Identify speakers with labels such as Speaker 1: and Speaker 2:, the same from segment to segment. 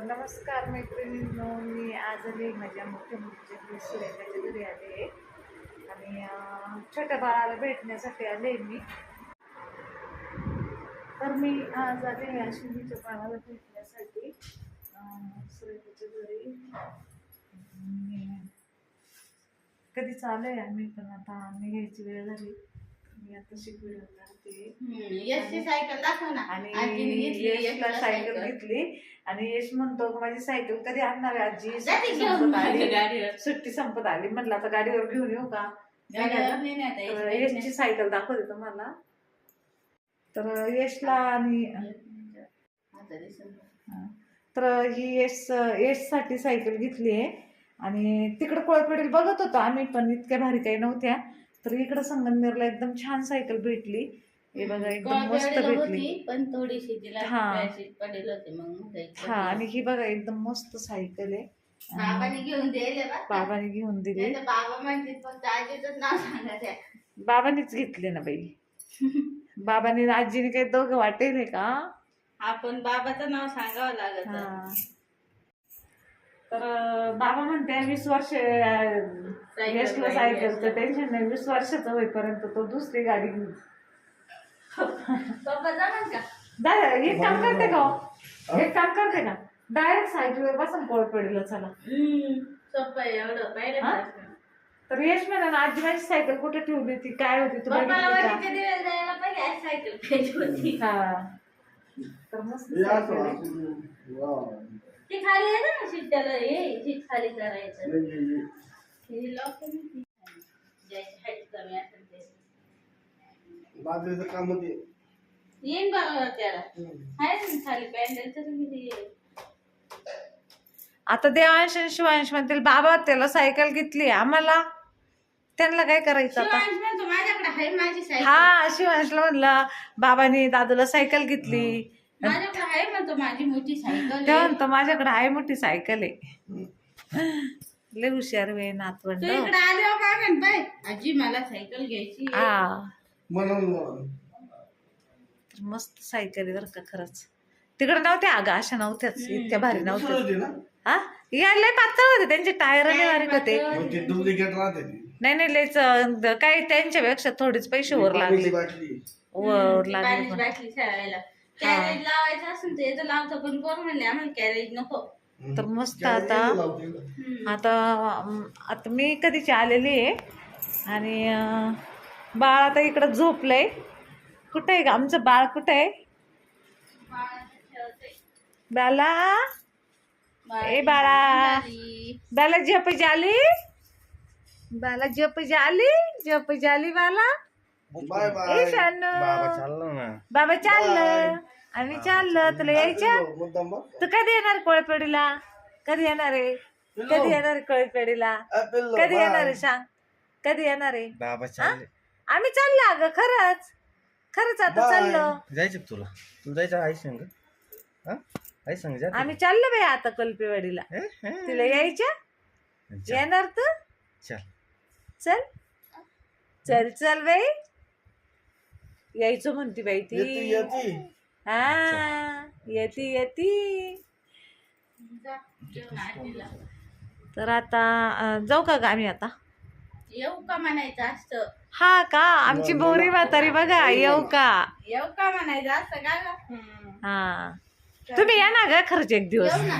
Speaker 1: नमस्कार मैत्रिणींनो मी आज आली माझ्या मोठ्या मुलीच्या घरी सुरेखाच्या घरी आले आहे. आणि छोट्या बाळाला भेटण्यासाठी आले मी. तर मी आज आले अश्विनीच्या बाळाला भेटण्यासाठी अं, सुरेखाच्या घरी. कधी चालू आहे आम्ही पण आता आम्ही घ्यायची वेळ झाली. आता
Speaker 2: यशची सायकल दाखव ना.
Speaker 1: आणि
Speaker 2: आजीने घेतली
Speaker 1: यशला
Speaker 2: यशला
Speaker 1: सायकल. घेतली. आणि यश म्हणतो माझी सायकल कधी आणणार आजी. सुट्टी संपत आली. म्हटलं आता गाडीवर घेऊन येऊ का? यशची सायकल दाखवते तुम्हाला. तर यशला आणि. तर ही यश यशसाठी सायकल घेतली आहे. आणि तिकडं कोळपेडील बघत होतो आम्ही पण इतक्या भारी काही नव्हत्या. तर इकडं संगमनेरला एकदम छान सायकल भेटली. हे बघा एकदम मस्त भेटली.
Speaker 2: पण थोडीशी तिला
Speaker 1: हा.
Speaker 2: क्रॅशेस पडेल होते मग म्हणायचं.
Speaker 1: हा आणि ही बघा एकदम मस्त सायकल आहे.
Speaker 2: बाबाने घेऊन दिले
Speaker 1: बाबाने घेऊन दिली.
Speaker 2: बाबा फक्त नाव
Speaker 1: बाबांनीच घेतले ना बाई. बाबांनी आजीने काही दोघं वाटेल का?
Speaker 2: आपण बाबाचं नाव सांगावं लागत.
Speaker 1: तर बाबा म्हणते वीस वर्ष अं,
Speaker 2: सायकल
Speaker 1: सायकलचं टेन्शन नाही वीस वर्षाचं होईपर्यंत तो दुसरी गाडी घेऊन. दादा एक काम करते का हो? एक काम करते का डायरेक्ट सायकलवर बसून कोळ पडलं चला. हा? तर यश म्हणा ना आजी माझी सायकल कुठे ठेवली होती काय होती तू
Speaker 2: पप्पाला
Speaker 1: बघितली का?
Speaker 2: वाटीच्या दिवस जायला पाहिजे आज सायकल
Speaker 1: हा. तर मस्त सायकल आहे.
Speaker 2: ती खाली आहे ना शिट्ट्याला? हे खाली करायचं. हे लॉक करून ज्याची हाईट कमी असेल ते.
Speaker 3: बाजरीचं काम होते.
Speaker 2: येईन बरोबर त्याला. आहे ना खाली
Speaker 1: आता देवांश आणि शिवांश म्हणतील बाबा त्याला सायकल घेतली आम्हाला? त्यांना काय करायचं आता?
Speaker 2: शिवांश म्हणतो माझ्याकडे आहे माझी सायकल
Speaker 1: हा शिवांशला म्हणलं बाबांनी दादूला सायकल घेतली.
Speaker 2: आहे म्हणतो माझी मोठी सायकल
Speaker 1: तेव्हा
Speaker 2: आहे.
Speaker 1: म्हणतो माझ्याकडे आहे मोठी सायकल आहे. लय हुशार वे नातवंड.
Speaker 2: तू इकडे आल्यावर काय म्हण बाय आजी मला सायकल घ्यायची आहे.
Speaker 1: हा.
Speaker 3: म्हणून
Speaker 1: तर मस्त सायकल आहे बरं का खरंच. तिकडे नव्हत्या अगं अशा नव्हत्याच इतक्या भारी नव्हत्या
Speaker 3: होते ना?
Speaker 1: हा? या लय पातळ होते त्यांचे टायर लय बारीक होते.
Speaker 3: मग ते डुप्लिकेट राहते ती.
Speaker 1: नाही नाही लयच अं, काय त्यांच्यापेक्षा थोडीच पैसे वर लागले.
Speaker 3: बाटली.
Speaker 1: वर लागले
Speaker 2: पाण्याची
Speaker 1: पण.
Speaker 2: बाटली खेळायला. कॅरेज लावायचं असेल तर लावतो पण पोर म्हणले आम्हाला कॅरेज नको.
Speaker 1: तर मस्त आता. आता आता मी कधीची आलेली आहे आणि अं, बाळ आता इकडं झोपलंय. कुठं आहे का आमचं बाळ कुठं आहे? बाला ए बाळा. बाला झोप झाली. बाला झोप झाली झोप झाली बाला
Speaker 3: बाय
Speaker 1: ए
Speaker 3: बाय
Speaker 1: शानू
Speaker 4: चाललं ना.
Speaker 1: बाबा चाललं. आम्ही चाललं तुला यायचं
Speaker 3: मुद्दाम बघ.
Speaker 1: तू कधी येणार कोळपेडीला कधी येणार आहे? कधी येणार आहे कोळपेडीला कधी. येणार आहे सांग? कधी येणार आहे?
Speaker 4: बाबा चालले.
Speaker 1: आम्ही चाललो अगं खरंच. खरंच आता. चाललो.
Speaker 4: जायचं का तुला? तुला जायचं आई संग? हा? आई संग जा
Speaker 1: आम्ही चाललो बाई आता कल्पेवाडीला तिला यायच्या? येणार तू?
Speaker 4: चल.
Speaker 1: चल. चल चल बाई. यायचं म्हणती बाई ती.
Speaker 3: येते
Speaker 1: हा येती येती. तर आता अं, जाऊ का ग आम्ही आता?
Speaker 2: येऊ का म्हणायचं असतं?
Speaker 1: हा का? आमची बोरी म्हातारी बघा येऊ का?
Speaker 2: येऊ का म्हणायचं असतं का गं?
Speaker 1: हा. तुम्ही या ना ग खरंच एक दिवस.
Speaker 2: येऊ ना.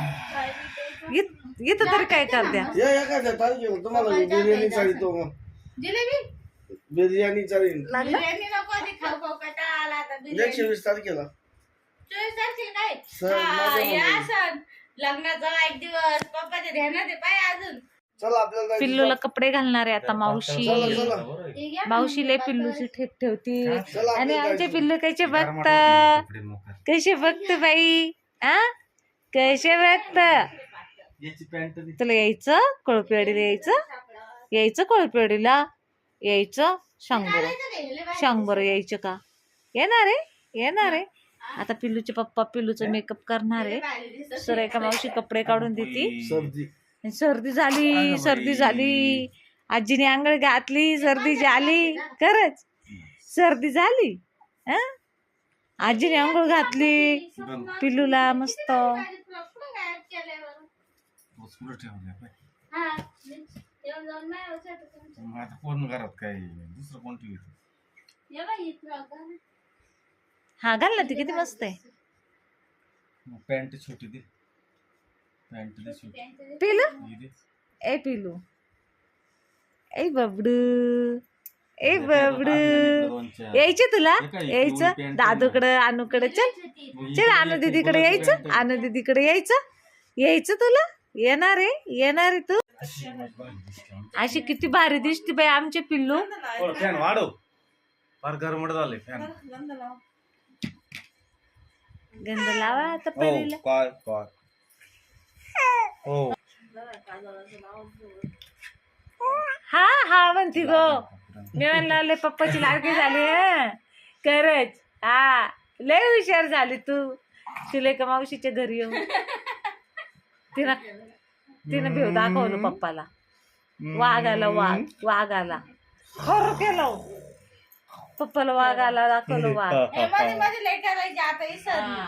Speaker 1: इत- इथं तरी काय करत्या?
Speaker 3: या एखाद्या तारखेला तुम्हाला बिर्याणी चालतो मग.
Speaker 2: जिलेबी?
Speaker 3: बिर्याणी चालेल
Speaker 1: लागलं?
Speaker 2: बिर्याणी नको आधी खाऊ खाऊ कंटाळा आला आता बिर्याणी.
Speaker 3: एकशे वीस तारखेला.
Speaker 2: चोवीस तारखेला काय?
Speaker 3: सण,
Speaker 2: हा,
Speaker 3: माझं
Speaker 2: या
Speaker 3: म्हणणं.
Speaker 2: सण. लग्नाचा एक दिवस पप्पाच्या ध्यानात आहे पाय अजून.
Speaker 3: चला आपल्याला जायचं.
Speaker 1: पिल्लूला कपडे घालणार आहे आता मावशी.
Speaker 3: चला चला.
Speaker 2: हे घ्या
Speaker 1: मावशी लय. पिल्लूची ठेप ठेवती.
Speaker 3: चला
Speaker 1: आणि
Speaker 3: आपल्याला
Speaker 1: आमचे
Speaker 3: जायचं.
Speaker 1: पिल्लू कसे बघत? कसे बघत बाई? आ कसे बघत?
Speaker 4: याची पॅन्ट
Speaker 1: तुला यायचं? कोळपेवाडीला यायचं? यायचं कोळपेवाडीला? यायचं? सांग बरं
Speaker 2: घालायचं काय? लय भारी.
Speaker 1: सांग बरं यायचं का? येणार आहे येणार आहे. आता पिल्लूचे पप्पा पिल्लूचं मेकअप करणार आहे.
Speaker 2: दिसत.
Speaker 1: सुरेखा मावशी कपडे काढून देते.
Speaker 3: सर्दी.
Speaker 1: झाली सर्दी झाली. आजीने आंघोळ घातली सर्दी झाली. खरंच. सर्दी झाली. हं? आजीने आंघोळ घातली. पिल्लूला मस्त.
Speaker 2: हा
Speaker 5: कोण घरात काय दुसरं कोण ठेवत
Speaker 2: ये बाई इथं बघा.
Speaker 1: हा घाल ना ती किती मस्त आहे.
Speaker 5: पॅन्ट छोटी दे. पॅन्ट दे छोटी.
Speaker 2: त्यांचं
Speaker 1: पिलू?
Speaker 5: ही दे.
Speaker 1: ए पिलू. ए बबडू. ए बबडू. यायचे तुला?
Speaker 5: हे
Speaker 1: यायचं? दादूकडं अनुकडं. चल. चल अनु दीदीकडे यायचं. अनु दीदीकडे यायचं? यायचं तुला? येणार आहे? येणार आहे तू?
Speaker 5: अशी
Speaker 1: किती भारी दिसते बाई आमचे पिल्लू.
Speaker 5: फॅन वाढव. फार गरमट झालंय फॅन
Speaker 1: गंध लावा आता
Speaker 5: हो काय काय हो
Speaker 1: हा हा म्हणती गो मी म्हणलं लय पप्पाची लाडकी झाली हं. खरंच हा लय हुशार झाली तू शिलेका मावशीच्या घरी येऊन तिनं तिनं भेव दाखवलं पप्पाला वाघ आला वाघ वाघ आला खरं केलं. पप्पाला वाघ आला दाखवलं वाघ
Speaker 2: हे मध्ये मध्ये लय करायचे आता विसरली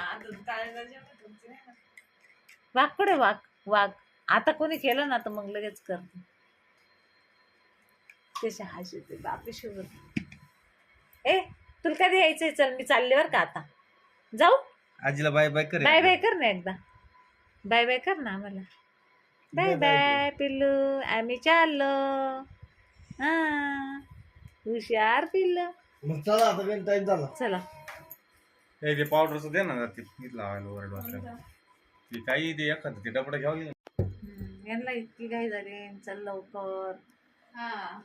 Speaker 1: वाघ कुठे वाघ? वाघ. आता कोणी केलं ना तर मग लगेच करते. त्याच्या हाशी बापे ए तुला कधी यायचंय? चल मी चालले बरं का आता. जाऊ.
Speaker 5: आजीला बाय बाय कर
Speaker 1: बाय बाय कर ना एकदा. बाय बाय कर ना आम्हाला. बाय बाय पिल्लू. आम्ही चाललो. हा. हुशार पिल्लू.
Speaker 3: मग चला आता काही टाइम झाला.
Speaker 1: चला.
Speaker 5: हे ते पावडरचं दे ना ते इथं लावायला वरड वाटलं ते काही ते एखादं ते डबडं घ्यावं लागेल.
Speaker 1: हम्म, यांना इतकी घाई झाली. चल लवकर.
Speaker 2: हा.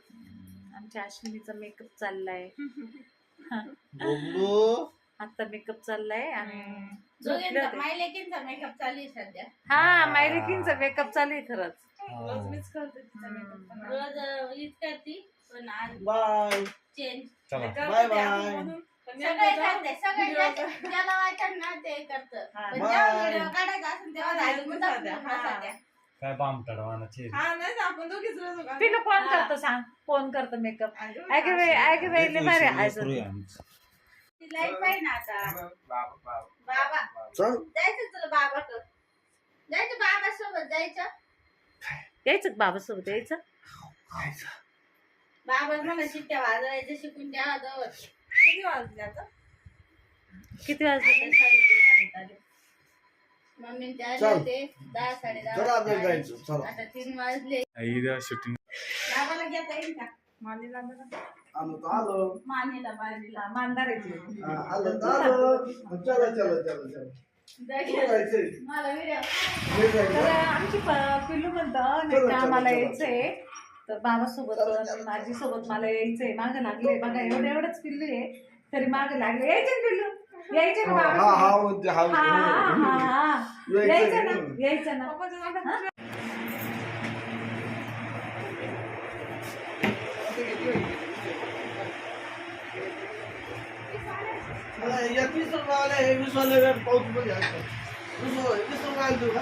Speaker 1: आमच्या अश्विनीचा मेकअप चाललाय. आता मेकअप चाललाय आणि झोपले होते.
Speaker 2: मेकअप चालू आहे सध्या.
Speaker 1: हा मायलिकींचा मेकअप चालू आहे खरंच.
Speaker 2: रोज अं, हीच करती पण आज
Speaker 3: बाय
Speaker 2: चेंज.
Speaker 5: चला.
Speaker 3: Bye bye.
Speaker 2: सगळे करते सगळे ज्या- ज्याला वाटत ना ते करत. पण जेव्हा
Speaker 3: बाय.
Speaker 2: व्हिडिओ काढायचा असेल तेव्हा झाली मुद्दाम सध्या
Speaker 5: काय बाम तडवाना चेहरे
Speaker 1: पिलू कोण करतो सांग. कोण करतो मेकअप ऐके बाई ऐके बाई लय भारी
Speaker 5: आहे.
Speaker 1: ते.
Speaker 2: लाइट पाहिजे ना आता. बाबा.
Speaker 3: चल.
Speaker 2: जायचं तुला बाबाकडं. जायचं बाबा सोबत जायचं
Speaker 1: यायचं का बाबासोबत? यायचं?
Speaker 2: बाबा मला शिट्ट्या वाजवायचं शिकून द्या जवळ
Speaker 1: किती वाजले
Speaker 2: मम्मी ते आले
Speaker 3: चल.
Speaker 2: होते. दहा साडे दहा
Speaker 3: चला आता
Speaker 2: वाजता.
Speaker 3: जायचं. चला.
Speaker 2: आता तीन वाजले.
Speaker 5: शूटिंग
Speaker 2: बाबाला घेता येईल का?
Speaker 3: आलो तर आलो.
Speaker 2: मानेला
Speaker 3: हा, आलो तर आलो. चला चला चला चला. कुठं जायचंय.
Speaker 2: मला व्हिडिओ.
Speaker 3: घरी जायचं?
Speaker 1: तर आमची प- पिल्लू म्हणतं नाही का आम्हाला यायचंय. तर बाबासोबत माझी सोबत मला यायचंय मागं लागले बघा एवढं एवढंच पिल्लू आहे. तरी मागं लागले यायचे ना पिल्लू? यायचे ना बाबा यायचं ना? यायचं ना?
Speaker 3: वाले पाऊसमध्ये वीस रुपये वीस रुपयाला